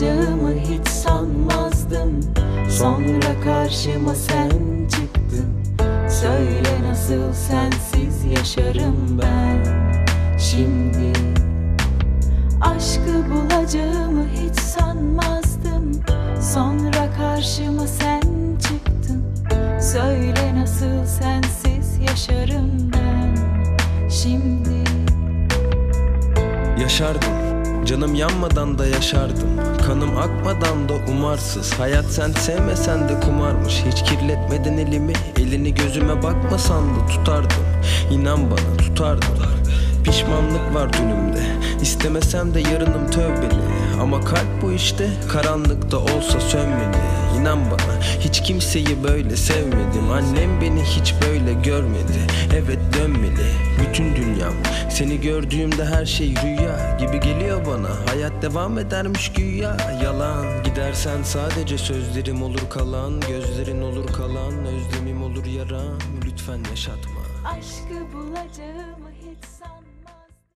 bulacağımı hiç sanmazdım. Sonra karşıma sen çıktın. Söyle nasıl sensiz yaşarım ben. Şimdi Aşkı bulacağımı hiç sanmazdım. Sonra karşıma sen çıktın. Söyle nasıl sensiz yaşarım ben. Şimdi Yaşardım Canım yanmadan da yaşardım. Kanım akmadan da umarsız. Hayat sen sevmesen de kumarmış. Hiç kirletmeden elimi. Elini gözüme bakmasan da tutardım. İnan bana tutardım. Pişmanlık var dünümde İstemesem de yarınım tövbeli. Ama kalp bu işte. Karanlıkta olsa sönmeli İnan bana hiç kimseyi böyle sevmedim. Annem beni hiç böyle görmedi. Evet dönmeli bütün dünyam. Seni gördüğümde her şey rüya gibi geliyor bana. Hayat devam edermiş güya. Yalan. Gidersen sadece sözlerim olur kalan. Gözlerin olur kalan. Özlemim olur yaram. Lütfen yaşatma. Aşkı bulacağımı hiç sanmazdım